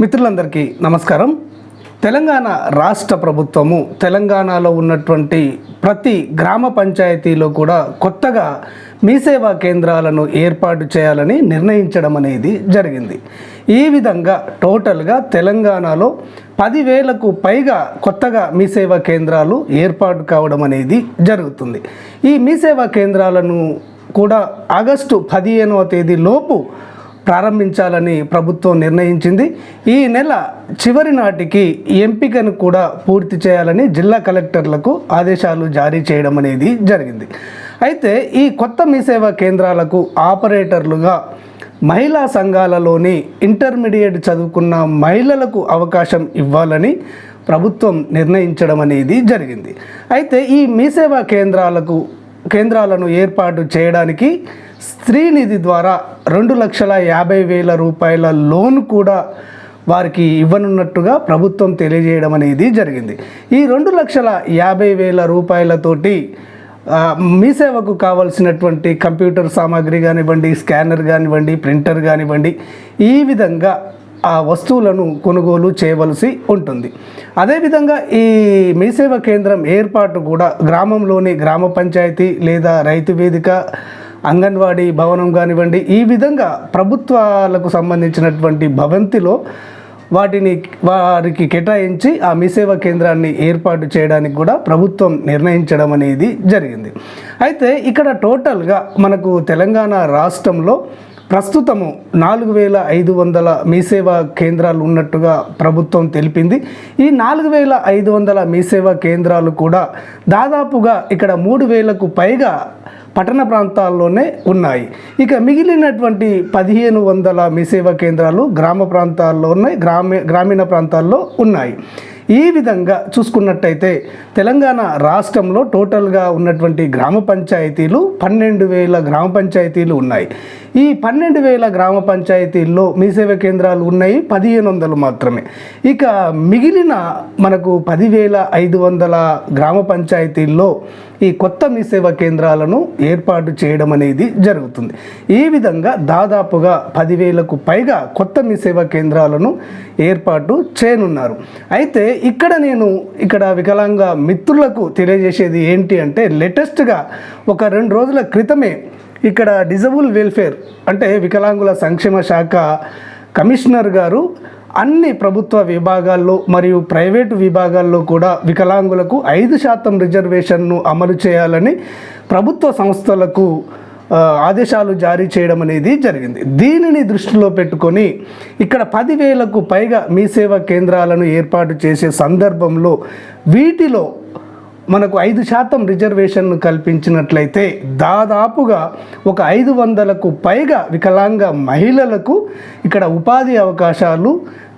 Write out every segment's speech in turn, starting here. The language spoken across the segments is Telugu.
మిత్రులందరికీ నమస్కారం. తెలంగాణ రాష్ట్ర ప్రభుత్వము తెలంగాణలో ఉన్నటువంటి ప్రతి గ్రామ పంచాయతీలో కూడా కొత్తగా మీ సేవా కేంద్రాలను ఏర్పాటు చేయాలని నిర్ణయించడం అనేది జరిగింది. ఈ విధంగా టోటల్గా తెలంగాణలో పదివేలకు పైగా కొత్తగా మీ సేవా కేంద్రాలు ఏర్పాటు కావడం అనేది జరుగుతుంది. ఈ మీ సేవా కేంద్రాలను కూడా ఆగస్టు పదిహేనవ తేదీ లోపు ప్రారంభించాలని ప్రభుత్వం నిర్ణయించింది. ఈ నెల చివరి నాటికి ఎంపికను కూడా పూర్తి చేయాలని జిల్లా కలెక్టర్లకు ఆదేశాలు జారీ చేయడం అనేది జరిగింది. అయితే ఈ కొత్త మీ సేవా కేంద్రాలకు ఆపరేటర్లుగా మహిళా సంఘాలలోని ఇంటర్మీడియట్ చదువుకున్న మహిళలకు అవకాశం ఇవ్వాలని ప్రభుత్వం నిర్ణయించడం అనేది జరిగింది. అయితే ఈ మీసేవా కేంద్రాలకు కేంద్రాలను ఏర్పాటు చేయడానికి స్త్రీనిధి ద్వారా రెండు లక్షల యాభై వేల రూపాయల లోన్ కూడా వారికి ఇవ్వనున్నట్టుగా ప్రభుత్వం తెలియజేయడం అనేది జరిగింది. ఈ రెండు లక్షల యాభై వేల రూపాయలతోటి మీ సేవకు కావాల్సినటువంటి కంప్యూటర్ సామాగ్రి కానివ్వండి స్కానర్ కానివ్వండి ప్రింటర్ కానివ్వండి ఈ విధంగా ఆ వస్తువులను కొనుగోలు చేయవలసి ఉంటుంది. అదేవిధంగా ఈ మీసేవ కేంద్రం ఏర్పాటు కూడా గ్రామంలోని గ్రామ పంచాయతీ లేదా రైతు వేదిక అంగన్వాడీ భవనం కానివ్వండి ఈ విధంగా ప్రభుత్వాలకు సంబంధించినటువంటి భవంతిలో వాటిని వారికి కేటాయించి ఆ మీసేవ కేంద్రాన్ని ఏర్పాటు చేయడానికి కూడా ప్రభుత్వం నిర్ణయించడం అనేది జరిగింది. అయితే ఇక్కడ టోటల్గా మనకు తెలంగాణ రాష్ట్రంలో ప్రస్తుతము నాలుగు వేల ఐదు వందల మీసేవా కేంద్రాలు ఉన్నట్టుగా ప్రభుత్వం తెలిపింది. ఈ నాలుగు వేల ఐదు వందల మీసేవా కేంద్రాలు కూడా దాదాపుగా ఇక్కడ మూడు వేలకు పైగా పట్టణ ప్రాంతాల్లోనే ఉన్నాయి. ఇక మిగిలినటువంటి పదిహేను వందల మీసేవా కేంద్రాలు గ్రామ ప్రాంతాల్లో ఉన్నాయి గ్రామీ గ్రామీణ ప్రాంతాల్లో ఉన్నాయి. ఈ విధంగా చూసుకున్నట్టయితే తెలంగాణ రాష్ట్రంలో టోటల్గా ఉన్నటువంటి గ్రామ పంచాయతీలు పన్నెండు వేల గ్రామ పంచాయతీలు ఉన్నాయి. ఈ పన్నెండు వేల గ్రామ పంచాయతీల్లో మీ సేవ కేంద్రాలు ఉన్నాయి పదిహేను వందలు మాత్రమే. ఇక మిగిలిన మనకు పదివేల ఐదు వందల గ్రామ పంచాయతీల్లో ఈ కొత్త మీసేవ కేంద్రాలను ఏర్పాటు చేయడం అనేది జరుగుతుంది. ఈ విధంగా దాదాపుగా పదివేలకు పైగా కొత్త మీసేవ కేంద్రాలను ఏర్పాటు చేయనున్నారు. అయితే ఇక్కడ నేను ఇక్కడ వికలాంగ మిత్రులకు తెలియజేసేది ఏంటి అంటే లేటెస్ట్గా ఒక రెండు రోజుల క్రితమే ఇక్కడ డిజబుల్ వెల్ఫేర్ అంటే వికలాంగుల సంక్షేమ శాఖ కమిషనర్ గారు అన్ని ప్రభుత్వ విభాగాల్లో మరియు ప్రైవేటు విభాగాల్లో కూడా వికలాంగులకు ఐదు శాతం రిజర్వేషన్ను అమలు చేయాలని ప్రభుత్వ సంస్థలకు ఆదేశాలు జారీ చేయడం అనేది జరిగింది. దీనిని దృష్టిలో పెట్టుకొని ఇక్కడ పదివేలకు పైగా మీ సేవా కేంద్రాలను ఏర్పాటు చేసే సందర్భంలో వీటిలో మనకు ఐదు శాతం రిజర్వేషన్ను కల్పించినట్లయితే దాదాపుగా ఒక ఐదు వందలకు పైగా వికలాంగ మహిళలకు ఇక్కడ ఉపాధి అవకాశాలు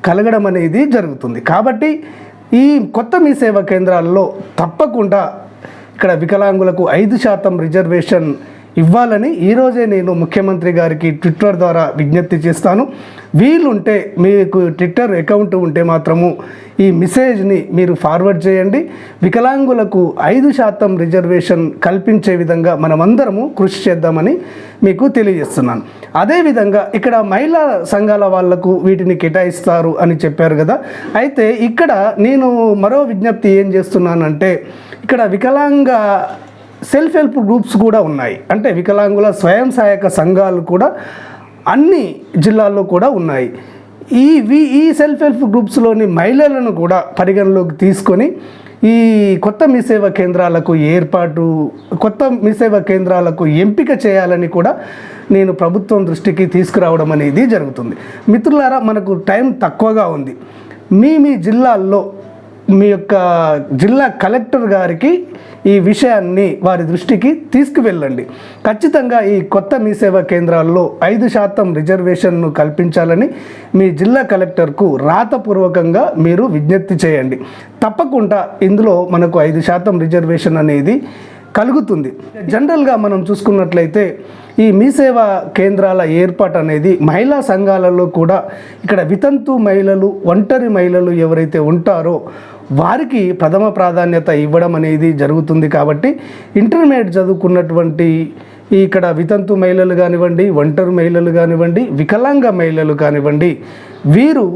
కలగడం అనేది జరుగుతుంది. కాబట్టి ఈ కొత్త మీ సేవా కేంద్రాల్లో తప్పకుండా ఇక్కడ వికలాంగులకు ఐదు శాతం రిజర్వేషన్ ఇవ్వాలని ఈరోజే నేను ముఖ్యమంత్రి గారికి ట్విట్టర్ ద్వారా విజ్ఞప్తి చేస్తాను. వీలుంటే మీకు ట్విట్టర్ అకౌంట్ ఉంటే మాత్రము ఈ మెసేజ్ని మీరు ఫార్వర్డ్ చేయండి. వికలాంగులకు ఐదు శాతం రిజర్వేషన్ కల్పించే విధంగా మనమందరము కృషి చేద్దామని మీకు తెలియజేస్తున్నాను. అదేవిధంగా ఇక్కడ మహిళా సంఘాల వాళ్ళకు వీటిని కేటాయిస్తారు అని చెప్పారు కదా. అయితే ఇక్కడ నేను మరో విజ్ఞప్తి ఏం చేస్తున్నానంటే ఇక్కడ వికలాంగ సెల్ఫ్ హెల్ప్ గ్రూప్స్ కూడా ఉన్నాయి. అంటే వికలాంగుల స్వయం సహాయక సంఘాలు కూడా అన్ని జిల్లాల్లో కూడా ఉన్నాయి. ఈ వి ఈ సెల్ఫ్ హెల్ప్ గ్రూప్స్లోని మహిళలను కూడా పరిగణలోకి తీసుకొని ఈ కొత్త మీసేవ కేంద్రాలకు ఏర్పాటు కొత్త మీసేవ కేంద్రాలకు ఎంపిక చేయాలని కూడా నేను ప్రభుత్వం దృష్టికి తీసుకురావడం అనేది జరుగుతుంది. మిత్రులారా మనకు టైం తక్కువగా ఉంది. మీ మీ జిల్లాల్లో మీ యొక్క జిల్లా కలెక్టర్ గారికి ఈ విషయాన్ని వారి దృష్టికి తీసుకువెళ్ళండి. ఖచ్చితంగా ఈ కొత్త మీ సేవా కేంద్రాల్లో ఐదు శాతం రిజర్వేషన్ను కల్పించాలని మీ జిల్లా కలెక్టర్కు రాతపూర్వకంగా మీరు విజ్ఞప్తి చేయండి. తప్పకుండా ఇందులో మనకు ఐదు శాతం రిజర్వేషన్ అనేది కలుగుతుంది. జనరల్గా మనం చూసుకున్నట్లయితే ఈ మీ సేవా కేంద్రాల ఏర్పాటు అనేది మహిళా సంఘాలలో కూడా ఇక్కడ వితంతు మహిళలు ఒంటరి మహిళలు ఎవరైతే ఉంటారో వారికి ప్రథమ ప్రాధాన్యత ఇవ్వడం అనేది జరుగుతుంది కాబట్టి ఇంటర్మీడియట్ చదువుకున్నటువంటి ఇక్కడ వితంతు మహిళలు కానివ్వండి ఒంటరి మహిళలు కానివ్వండి వికలాంగ మహిళలు కానివ్వండి వీరు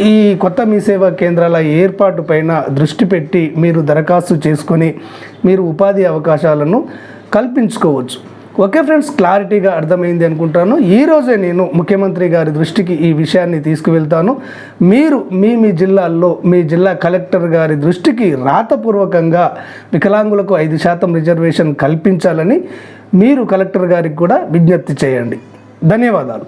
ఈ కొత్త మీ సేవా కేంద్రాల ఏర్పాటు పైన దృష్టి పెట్టి మీరు దరఖాస్తు చేసుకొని మీరు ఉపాధి అవకాశాలను కల్పించుకోవచ్చు. ఓకే ఫ్రెండ్స్ క్లారిటీగా అర్థమైంది అనుకుంటాను. ఈ రోజే నేను ముఖ్యమంత్రి గారి దృష్టికి ఈ విషయాన్ని తీసుకువెళ్తాను. మీరు మీ మీ జిల్లాల్లో మీ జిల్లా కలెక్టర్ గారి దృష్టికి రాతపూర్వకంగా వికలాంగులకు ఐదు శాతం రిజర్వేషన్ కల్పించాలని మీరు కలెక్టర్ గారికి కూడా విజ్ఞప్తి చేయండి. ధన్యవాదాలు.